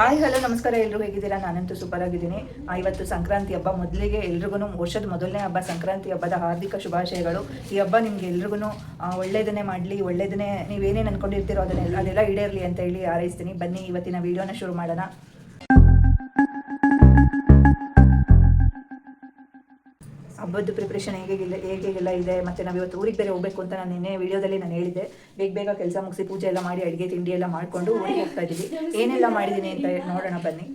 Hi, hello, ನಮಸ್ಕಾರ. ಎಲ್ಲರೂ ಹೇಗಿದ್ದೀರಾ? ನಾನಂತೂ ಸೂಪರ್ ಆಗಿದ್ದೀನಿ ಇವತ್ತು ಸಂಕ್ರಾಂತಿ ಹಬ್ಬ ಮೊದಲಿಗೆ ಎಲ್ರಿಗೂ ವರ್ಷದ ಮೊದಲನೇ ಹಬ್ಬ, ಸಂಕ್ರಾಂತಿ ಹಬ್ಬದ ಹಾರ್ದಿಕ ಶುಭಾಶಯಗಳು. ಈ ಹಬ್ಬ ನಿಮ್ಗೆ ಎಲ್ರಿಗೂ ಒಳ್ಳೇದನ್ನೇ ಮಾಡಲಿ ಒಳ್ಳೇದನ್ನೇ ನೀವೇನೇನು ಅನ್ಕೊಂಡಿರ್ತೀರೋ ಅದನ್ನೆಲ್ಲ, ಅದೆಲ್ಲ ಈಡೇರಲಿ ಅಂತ ಹೇಳಿ ಹಾರೈಸ್ತೀನಿ. ಬನ್ನಿ, ಇವತ್ತಿನ ವಿಡಿಯೋನ ಶುರು ಮಾಡೋಣ. ಹಬ್ಬದ ಪ್ರಿಪ್ರೇಷನ್ ಹೇಗೆಲ್ಲ ಹೇಗೆಲ್ಲ ಇದೆ, ಮತ್ತೆ ನಾವು ಇವತ್ತು ಊರಿಗೆ ಬೇರೆ ಹೋಗ್ಬೇಕು ಅಂತ ನಾನು ನಿನ್ನೆ ವಿಡಿಯೋದಲ್ಲಿ ನಾನು ಹೇಳಿದೆ ಬೇಗ ಬೇಗ ಕೆಲಸ ಮುಗಿಸಿ ಪೂಜೆ ಎಲ್ಲ ಮಾಡಿ ಅಡುಗೆ ತಿಂಡಿ ಎಲ್ಲ ಮಾಡಿಕೊಂಡು ಊರಿಗೆ ಹೋಗ್ತಾ ಇದ್ದೀವಿ. ಏನೆಲ್ಲ ಮಾಡಿದ್ದೀನಿ ಅಂತ ನೋಡೋಣ ಬನ್ನಿ.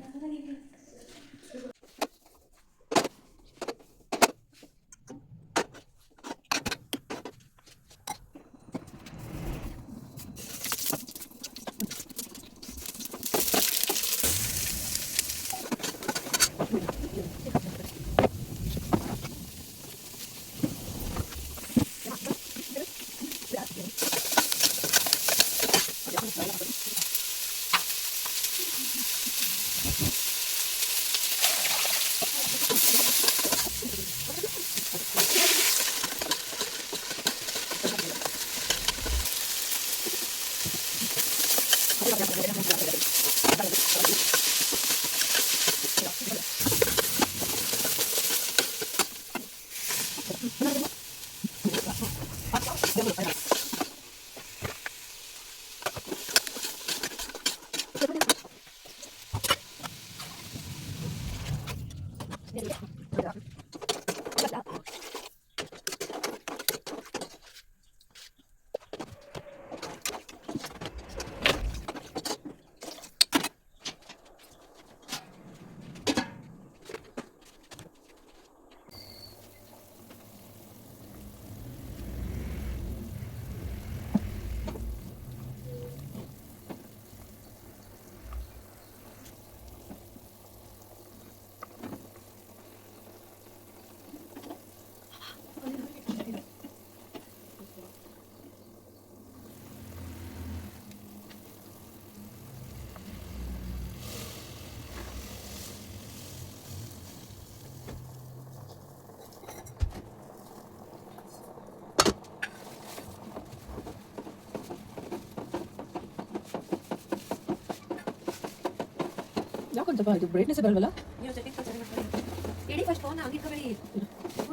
ಫೋನ್ ಹಂಗೆ ಇದು ಬ್ರೈಟ್ನೆಸ್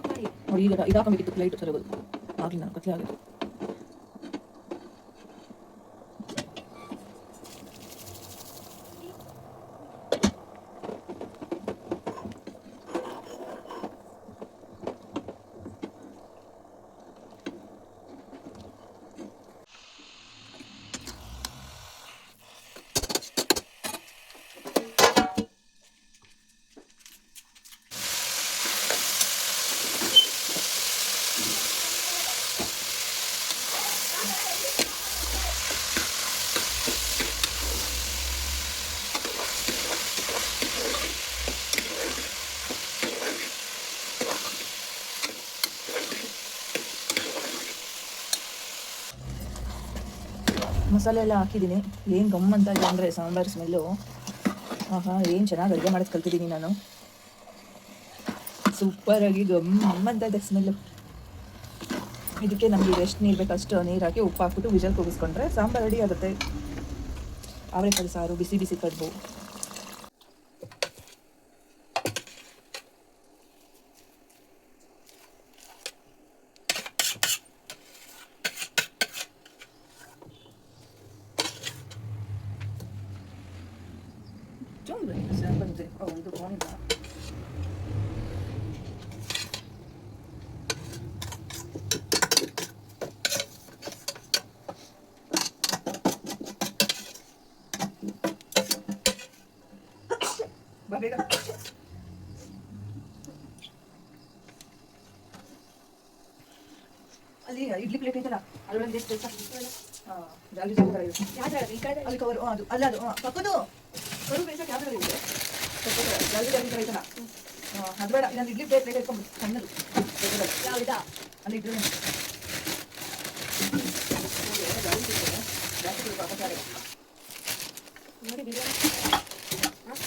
ಮಾಡಿ. ನೋಡಿ ಈಗ ಇದಾಕಬೇಕಿತ್ತು ಲೈಟ್ ಸರಿಗೋದು ಆಗ್ಲಿಲ್ಲ ಕತ್ಲೆ ಆಗಿತ್ತು ಮಸಾಲೆ ಎಲ್ಲ ಹಾಕಿದ್ದೀನಿ. ಏನು ಗಮ್ ಅಂತ ಇದೆ ಅಂದರೆ ಸಾಂಬಾರು ಸ್ಮೆಲ್ಲು ಆಹಾ, ಏನು ಚೆನ್ನಾಗಿ ಅಡುಗೆ ಮಾಡೋದು ಕಲ್ತಿದ್ದೀನಿ ನಾನು. ಸೂಪರಾಗಿ ಗಮ್ ಅಂತ ಇದೆ ಸ್ಮೆಲ್ಲು ಇದಕ್ಕೆ ನಮಗೆ ಎಷ್ಟು ನೀರು ಬೇಕು, ಅಷ್ಟು ನೀರು ಹಾಕಿ ಉಪ್ಪು ಹಾಕ್ಬಿಟ್ಟು ವಿಜಲ್ ಕೂಗಿಸ್ಕೊಂಡ್ರೆ ಸಾಂಬಾರು ರೆಡಿ ಆಗುತ್ತೆ. ಅವರೆಕಾಳು ಸಾರು, ಬಿಸಿ ಬಿಸಿ ಕಡುಬು. ಬಂದೆ ಓ ಇದು ಫೋನಿಲ್ಲ ಬಾ ಬೇಗ ಅಲ್ಲಿ ಇಡ್ಲಿ ಪ್ಲೇಟ್ ಐತಲ್ಲ ಎಷ್ಟು ಹಾಂ ಈ ಕಡೆ ಅಲ್ಲಿ ಕವರ್ ಅದು ಅಲ್ಲ ಅದು ಪಕ್ಕದು ಕರು ಬೇಯಿಸಕ್ಕೆ ಯಾವ್ದು ಇದೆ ಜಾಲಿ ಜಾಲಿ ಥರ ಐತಲ್ಲ ಹಾಂ ಅದು ಬೇಡ ಇನ್ನೊಂದು ಇಡ್ಲಿ ಪ್ಲೇಟ್ ಪ್ಲೇಟ್ ಇಟ್ಕೊಂಡು ಸಣ್ಣದು. ದೊಡ್ಡದಲ್ಲ. ಯಾವ್ದಾ ಅಲ್ಲಿ ಇಡ್ಲಿ ಜಾಸ್ತಿ ಸ್ವಲ್ಪ ಅಪಚಾರ ಇದೆ. ನೋಡಿ ಬಿರಿಯಾನಿ ಹಾಂ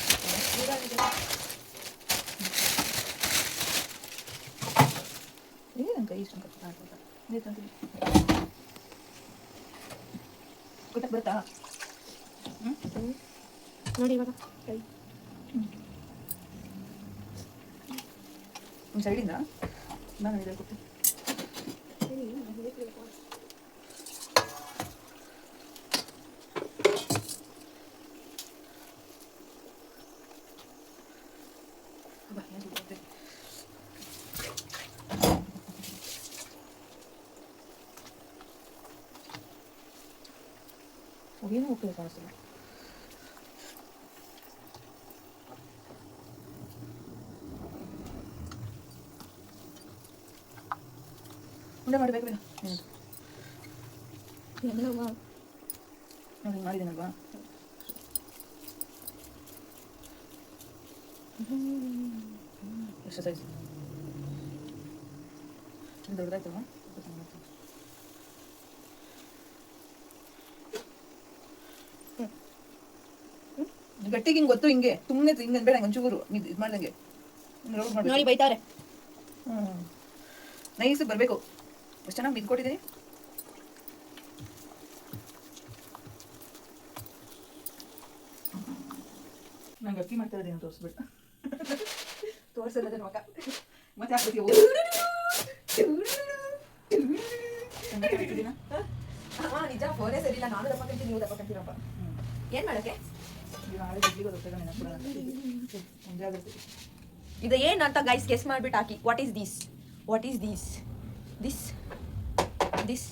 ಬಿರಿಯಾನಿ ಇದೆ. ಏ ನನ್ನ ಕೈ ಇಷ್ಟು ಕಷ್ಟ ಆಗ್ತದ ನೀರು ತಂದಿರಿ ಕೊಟ್ಟಕ್ಕೆ ಬರುತ್ತಾ ಹ್ಞೂ ನೋಡಿ ಇವಾಗ ಕೈ ನಿಮ್ಮ ಸೈಡಿಂದ ನಾನು ಇದೆ ಕೊಡ್ತೀನಿ ಬಾ, ನಾನು ಕೊಡ್ತೀನಿ. ಏನೋ ಹೋಗ್ತದೆ ಕಾಣಿಸ್ತದೆ ಉಂಡೆ ಮಾಡಬೇಕು ಎಲ್ಲವ್ವ ನೋಡಿ ಮಾಡಿದ್ದೀನಲ್ವಾ ಎಷ್ಟು ಸೈಜ್ ದೊಡ್ಡದಾಯ್ತಲ್ವಾ? ಗಟ್ಟಿಗೆ ಹಿಂಗೆ ಗೊತ್ತು ಹಿಂಗೆ. ಸುಮ್ಮನೆ ಹಿಂಗೆ ಬೇಡ ಹಂಗೆ ಒಂಚೂರು ಇದು ಮಾಡ್ದಂಗೆ. ನೋಡಿ ಬೈತಾರೆ. ಹ್ಞೂ ನೈಸ್ ಬರಬೇಕು. ಎಷ್ಟು ಚೆನ್ನಾಗಿ ಬಿದ್ಕೊಟ್ಟಿದ್ದೀನಿ ನಂಗೆ ಅಕ್ಕಿ ಮಾಡ್ತಾ ಇದ್ದೀನಿ ತೋರಿಸ್ಬಿಟ್ಟು ತೋರಿಸಲ್ಲ ಮಗ ಮತ್ತೆ ಹಾಕ್ಬಿಡ್ತೀವಿ ಅಮ್ಮ ನಿಜ ಫೋನೇ ಸರಿ ಇಲ್ಲ. ನಾನು ದಪ್ಪ ಕಂತೀನಿ ನೀವು ದಪ್ಪ ಕಂತೀರಪ್ಪ. ಏನ್ ಮಾಡಕ್ಕೆ? ಇದ ಬೆಳ್ಳಿಗೆ ಗೊತ್ತಾಗ ನೆನಪು ಮುಂಜಾಗ್ರತೆ ಇದು ಏನು ಅಂತ ಗೈಸ್ ಗೆಸ್ ಮಾಡ್ಬಿಟ್ಟು ಹಾಕಿ. What is this what is this this this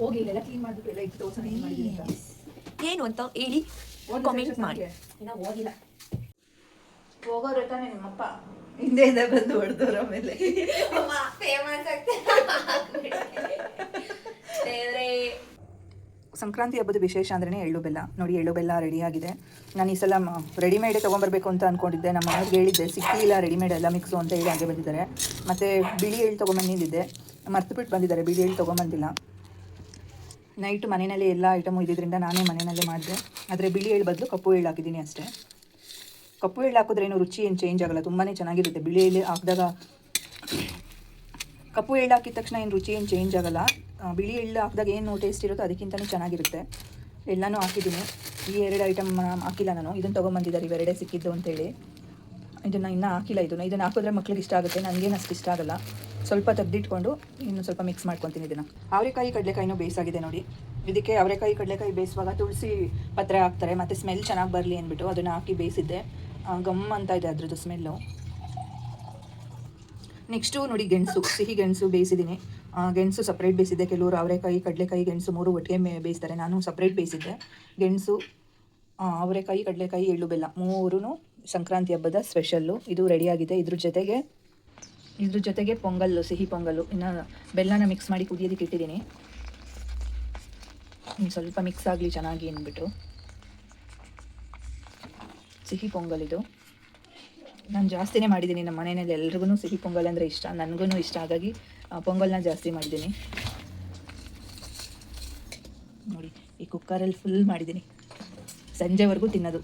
ಹೋಗಿ ಇಲ್ಲೆಲ್ಲ ಕ್ಲೀನ್ ಮಾಡ್ಬಿಟ್ಟು ಎಲ್ಲ ಇಟ್ಟು ದೋಸೆ ಏನು ಮಾಡಿದ್ದೀನಿ ಅಂತ. ಏನು ಅಂತ ಹೇಳಿ ಕಾಮೆಂಟ್ ಮಾಡಿ. ನನಗೆ. ಹೋಗಿಲ್ಲ. ಹೋಗೋರು ತಾನೆ ನಿಮ್ಮಪ್ಪ. ಇದೆ ಬಂದು ಹೊಡೆದವ್ರ ಆಮೇಲೆ. ಸಂಕ್ರಾಂತಿ ಹಬ್ಬದ ವಿಶೇಷ ಅಂದ್ರೆ ಎಳ್ಳು ಬೆಲ್ಲ. ನೋಡಿ ಎಳ್ಳು ಬೆಲ್ಲ ರೆಡಿಯಾಗಿದೆ ನಾನು ಈ ಸಲ ರೆಡಿಮೇಡೇ ತೊಗೊಂಬರ್ಬೇಕು ಅಂತ ಅನ್ಕೊಂಡಿದ್ದೆ. ನಮ್ಮ ಮನೆಗೆ ಹೇಳಿದ್ದೆ ಸಿಕ್ಕಿಲ್ಲ ರೆಡಿಮೇಡ್ ಎಲ್ಲ ಮಿಕ್ಸು ಅಂತ ಹೇಳಿ ಹಾಗೆ ಬಂದಿದ್ದಾರೆ. ಮತ್ತು ಬಿಳಿ ಎಳ್ಳು ತೊಗೊಂಬಂದಿದ್ದೆ ಮರ್ತುಬಿಟ್ಟು ಬಂದಿದ್ದಾರೆ ಎಳ್ಳು ತೊಗೊಂಬಂದಿಲ್ಲ. ನೈಟ್ ಮನೆಯಲ್ಲಿ ಎಲ್ಲ ಐಟಮು ಇದ್ದಿದ್ದರಿಂದ ನಾನೇ ಮನೆಯಲ್ಲೇ ಮಾಡಿದೆ. ಆದರೆ ಬಿಳಿ ಎಳ್ಳು ಬದಲು ಕಪ್ಪು ಎಳ್ಳು ಹಾಕಿದ್ದೀನಿ ಅಷ್ಟೇ. ಕಪ್ಪು ಎಳ್ಳು ಹಾಕಿದ್ರೆ ಏನು ರುಚಿ ಏನು ಚೇಂಜ್ ಆಗಲ್ಲ ತುಂಬಾ ಚೆನ್ನಾಗಿರುತ್ತೆ. ಬಿಳಿ ಎಳ್ಳು ಹಾಕಿದಾಗ ಕಪ್ಪು ಎಳ್ಳು ಹಾಕಿದ ತಕ್ಷಣ ಏನು ರುಚಿ ಏನು ಚೇಂಜ್ ಆಗಲ್ಲ. ಬಿಳಿ ಎಳ್ಳು ಹಾಕಿದಾಗ ಏನು ಟೇಸ್ಟ್ ಇರುತ್ತೋ ಅದಕ್ಕಿಂತಲೂ ಚೆನ್ನಾಗಿರುತ್ತೆ. ಎಲ್ಲನೂ ಹಾಕಿದ್ದೀನಿ. ಈ ಎರಡು ಐಟಮ್ ಹಾಕಿಲ್ಲ ನಾನು. ಇದನ್ನು ತೊಗೊಂಬಂದಿದ್ದಾರೆ, ಇವೆರಡೇ ಸಿಕ್ಕಿದ್ದು ಅಂತೇಳಿ ಇದನ್ನು ಇನ್ನೂ ಹಾಕಿಲ್ಲ. ಇದನ್ನು ಇದನ್ನು ಹಾಕಿದ್ರೆ ಮಕ್ಳಿಗೆ ಇಷ್ಟ ಆಗುತ್ತೆ. ನನಗೇನು ಅಷ್ಟು ಇಷ್ಟ ಆಗಲ್ಲ. ಸ್ವಲ್ಪ ತೆಗೆದಿಟ್ಕೊಂಡು ಇನ್ನು ಸ್ವಲ್ಪ ಮಿಕ್ಸ್ ಮಾಡ್ಕೊತೀನಿ ಇದನ್ನು. ಅವರೆಕಾಯಿ ಕಡಲೆಕಾಯಿನೂ ಬೇಯಿಸಾಗಿದೆ ನೋಡಿ. ಇದಕ್ಕೆ ಅವರೆಕಾಯಿ ಕಡಲೆಕಾಯಿ ಬೇಯಿಸುವಾಗ ತುಳಸಿ ಪತ್ರೆ ಹಾಕ್ತಾರೆ. ಮತ್ತು ಸ್ಮೆಲ್ ಚೆನ್ನಾಗಿ ಬರಲಿ ಅಂದ್ಬಿಟ್ಟು ಅದನ್ನು ಹಾಕಿ ಬೇಯಿಸಿದ್ದೆ. ಗಮ್ ಅಂತ ಇದೆ ಅದ್ರದ್ದು ಸ್ಮೆಲ್ಲು ನೆಕ್ಸ್ಟು ನೋಡಿ ಗೆಣಸು. ಸಿಹಿ ಗೆಣಸು ಬೇಯಿಸಿದ್ದೀನಿ. ಗೆಣಸು ಸಪ್ರೇಟ್ ಬೇಯಿಸಿದ್ದೆ. ಕೆಲವರು ಅವರೆಕಾಯಿ, ಕಡಲೆಕಾಯಿ ಗೆಣಸು ಮೂರು ಒಟ್ಟಿಗೆ ಬೇಯಿಸ್ತಾರೆ. ನಾನು ಸಪ್ರೇಟ್ ಬೇಯಿಸಿದ್ದೆ. ಗೆಣಸು ಅವರೆಕಾಯಿ, ಕಡಲೆಕಾಯಿ, ಎಳ್ಳು, ಬೆಲ್ಲ ಮೂರೂ ಸಂಕ್ರಾಂತಿ ಹಬ್ಬದ ಸ್ಪೆಷಲ್ಲು. ಇದು ರೆಡಿಯಾಗಿದೆ ಇದ್ರ ಜೊತೆಗೆ ಇದ್ರ ಜೊತೆಗೆ ಪೊಂಗಲ್ಲು, ಸಿಹಿ ಪೊಂಗಲ್ಲು. ಇನ್ನು ಬೆಲ್ಲನ ಮಿಕ್ಸ್ ಮಾಡಿ ಕುದಿಯೋದಕ್ಕೆ ಇಟ್ಟಿದ್ದೀನಿ. ಸ್ವಲ್ಪ ಮಿಕ್ಸ್ ಆಗಲಿ ಚೆನ್ನಾಗಿ ಅಂದ್ಬಿಟ್ಟು ಸಿಹಿ ಪೊಂಗಲ್ ಇದು. ನಾನು ಜಾಸ್ತಿನೇ ಮಾಡಿದ್ದೀನಿ. ನಮ್ಮ ಮನೆಯಲ್ಲಿ ಎಲ್ರಿಗೂ ಸಿಹಿ ಪೊಂಗಲ್ ಅಂದರೆ ಇಷ್ಟ. ನನಗೂ ಇಷ್ಟ. ಹಾಗಾಗಿ ಪೊಂಗಲ್ನ ಜಾಸ್ತಿ ಮಾಡಿದ್ದೀನಿ. ನೋಡಿ, ಈ ಕುಕ್ಕರಲ್ಲಿ ಫುಲ್ ಮಾಡಿದ್ದೀನಿ. ಸಂಜೆವರೆಗೂ ತಿನ್ನೋದು.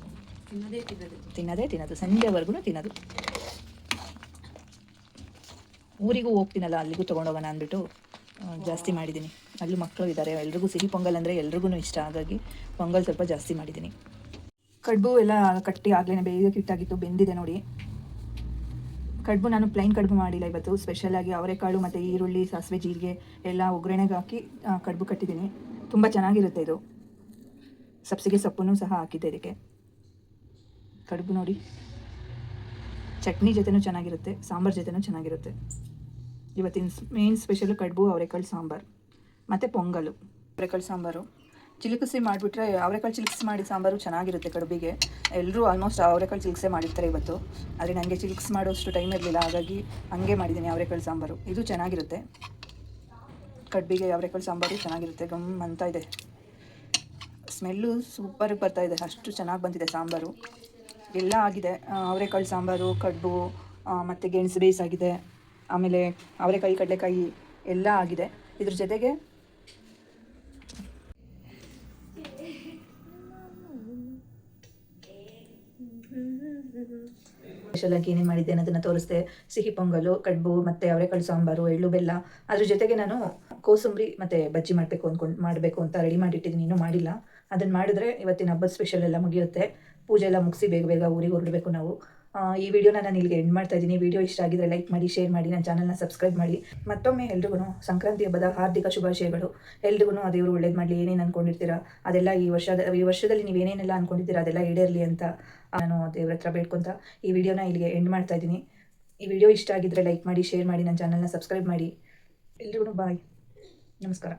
ತಿನ್ನೋದೇ ತಿನ್ನೋದು ಸಂಜೆವರೆಗೂ ತಿನ್ನೋದು. ಊರಿಗೂ ಹೋಗ್ತೀನಲ್ಲ ಅಲ್ಲಿಗೂ ತೊಗೊಂಡೋಗೋಣ ಅಂದ್ಬಿಟ್ಟು ಜಾಸ್ತಿ ಮಾಡಿದ್ದೀನಿ ಅಲ್ಲೂ ಮಕ್ಕಳು ಇದ್ದಾರೆ ಎಲ್ರಿಗೂ ಸಿಹಿ ಪೊಂಗಲ್ ಅಂದರೆ ಎಲ್ರಿಗೂ ಇಷ್ಟ ಹಾಗಾಗಿ ಪೊಂಗಲ್ ಸ್ವಲ್ಪ ಜಾಸ್ತಿ ಮಾಡಿದ್ದೀನಿ ಕಡುಬು ಎಲ್ಲ ಕಟ್ಟಿ ಆಗಲೇ ಬೇಗ ಕಿಟ್ಟಾಗಿತ್ತು ಬೆಂದಿದೆ ನೋಡಿ. ಕಡುಬು ನಾನು ಪ್ಲೈನ್ ಕಡುಬು ಮಾಡಿಲ್ಲ ಇವತ್ತು ಸ್ಪೆಷಲಾಗಿ ಅವರೆಕಾಳು ಮತ್ತು ಈರುಳ್ಳಿ ಸಾಸಿವೆ ಜೀರಿಗೆ ಎಲ್ಲ ಒಗ್ಗರಣೆಗೆ ಹಾಕಿ ಕಡುಬು ಕಟ್ಟಿದ್ದೀನಿ ತುಂಬ ಚೆನ್ನಾಗಿರುತ್ತೆ ಇದು. ಸಬ್ಸಿಗೆ ಸೊಪ್ಪನ್ನು ಸಹ ಹಾಕಿದ್ದೆ ಇದಕ್ಕೆ. ಕಡುಬು ನೋಡಿ. ಚಟ್ನಿ ಜೊತೆನೂ ಚೆನ್ನಾಗಿರುತ್ತೆ, ಸಾಂಬಾರ್ ಜೊತೆನೂ ಚೆನ್ನಾಗಿರುತ್ತೆ. ಇವತ್ತಿನ ಮೇನ್ ಸ್ಪೆಷಲು ಕಡುಬು ಅವರೆಕಾಳು ಸಾಂಬಾರು, ಮತ್ತು ಪೊಂಗಲು. ಅವರೆಕಾಳು ಸಾಂಬಾರು. ಚಿಲಿಕಸಿ ಮಾಡಿಬಿಟ್ರೆ ಅವರೆಕಾಳು ಚಿಲುಕ್ಸಿ ಮಾಡಿ ಸಾಂಬಾರು ಚೆನ್ನಾಗಿರುತ್ತೆ ಕಡುಬಿಗೆ. ಎಲ್ಲರೂ ಆಲ್ಮೋಸ್ಟ್ ಅವರೆಕಾಳು ಚಿಲುಕ್ಸೆ ಮಾಡಿರ್ತಾರೆ ಇವತ್ತು. ಆದರೆ ನನಗೆ ಚಿಲುಕ್ಸ್ ಮಾಡೋಷ್ಟು ಟೈಮ್ ಇರಲಿಲ್ಲ, ಹಾಗಾಗಿ ಹಂಗೆ ಮಾಡಿದ್ದೀನಿ ಅವರೆಕಾಳು ಸಾಂಬಾರು. ಇದು ಚೆನ್ನಾಗಿರುತ್ತೆ. ಕಡುಬಿಗೆ ಅವರೆಕಾಳು ಸಾಂಬಾರು ಚೆನ್ನಾಗಿರುತ್ತೆ, ಗಮ್ ಅಂತ ಇದೆ. ಸ್ಮೆಲ್ಲು ಸೂಪರ್ ಬರ್ತಾ ಇದೆ, ಅಷ್ಟು ಚೆನ್ನಾಗಿ ಬಂದಿದೆ ಸಾಂಬಾರು. ಎಲ್ಲ ಆಗಿದೆ. ಅವರೆಕಾಳು ಸಾಂಬಾರು, ಕಡ್ಬು ಮತ್ತು ಗೆಣಸು ಬೇಯಿಸಾಗಿದೆ ಆಮೇಲೆ ಅವರೆಕಾಯಿ, ಕಡಲೆಕಾಯಿ ಎಲ್ಲ ಆಗಿದೆ. ಇದ್ರ ಜೊತೆಗೆ ಸ್ಪೆಷಲಾಗಿ ಏನೇನು ಮಾಡಿದ್ದೆ ಅನ್ನೋದನ್ನು ತೋರಿಸ್ದೆ. ಸಿಹಿ ಪೊಂಗಲು, ಕಡ್ಬು, ಮತ್ತು ಅವರೆಕಾಳು ಸಾಂಬಾರು, ಎಳ್ಳು ಬೆಲ್ಲ. ಅದ್ರ ಜೊತೆಗೆ ನಾನು ಕೋಸಂಬರಿ ಮತ್ತು ಬಜ್ಜಿ ಮಾಡಬೇಕು ಅಂದ್ಕೊಂಡು ಮಾಡಬೇಕು ಅಂತ ರೆಡಿ ಮಾಡಿಟ್ಟಿದ್ದೀನಿ. ಇನ್ನೂ ಮಾಡಿಲ್ಲ. ಅದನ್ನು ಮಾಡಿದ್ರೆ ಇವತ್ತಿನ ಹಬ್ಬದ ಸ್ಪೆಷಲ್ ಎಲ್ಲ ಮುಗಿಯುತ್ತೆ. ಪೂಜೆ ಎಲ್ಲ ಮುಗಿಸಿ ಬೇಗ ಬೇಗ ಊರಿಗೆ ಹೊರಡಬೇಕು ನಾವು. ಈ ವಿಡಿಯೋನ ನಾನು ಇಲ್ಲಿಗೆ ಎಂಡ್ ಮಾಡ್ತಾ ಇದ್ದೀನಿ. ವಿಡಿಯೋ ಇಷ್ಟ ಆಗಿದ್ರೆ ಲೈಕ್ ಮಾಡಿ ಶೇರ್ ಮಾಡಿ, ನನ್ನ ಚಾನಲ್ನ ಸಬ್ಸ್ಕ್ರೈಬ್ ಮಾಡಿ. ಮತ್ತೊಮ್ಮೆ ಎಲ್ರಿಗೂ ಸಂಕ್ರಾಂತಿ ಹಬ್ಬದ ಹಾರ್ದಿಕ ಶುಭಾಶಯಗಳು. ಎಲ್ರಿಗೂ ಆ ದೇವರು ಒಳ್ಳೇದು ಮಾಡಲಿ, ಏನೇನು ಅನ್ಕೊಂಡಿರ್ತೀರಾ, ಅದೆಲ್ಲ ಈ ವರ್ಷದ, ಈ ವರ್ಷದಲ್ಲಿ ನೀವು ಏನೇನೆಲ್ಲ ಅಂದ್ಕೊಂಡಿದ್ದೀರಾ ಅದೆಲ್ಲ ಈಡೇರಲಿ ಅಂತ ನಾನು ದೇವ್ರ ಹತ್ರ ಬೇಡ್ಕೊಂತ ಈ ವಿಡಿಯೋನ ಇಲ್ಲಿಗೆ ಎಂಡ್ ಮಾಡ್ತಾ ಇದ್ದೀನಿ. ಈ ವಿಡಿಯೋ ಇಷ್ಟ ಆಗಿದ್ರೆ ಲೈಕ್ ಮಾಡಿ ಶೇರ್ ಮಾಡಿ, ನನ್ನ ಚಾನಲ್ನ ಸಬ್ಸ್ಕ್ರೈಬ್ ಮಾಡಿ. ಎಲ್ರಿಗೂ ಬಾಯ್ ನಮಸ್ಕಾರ.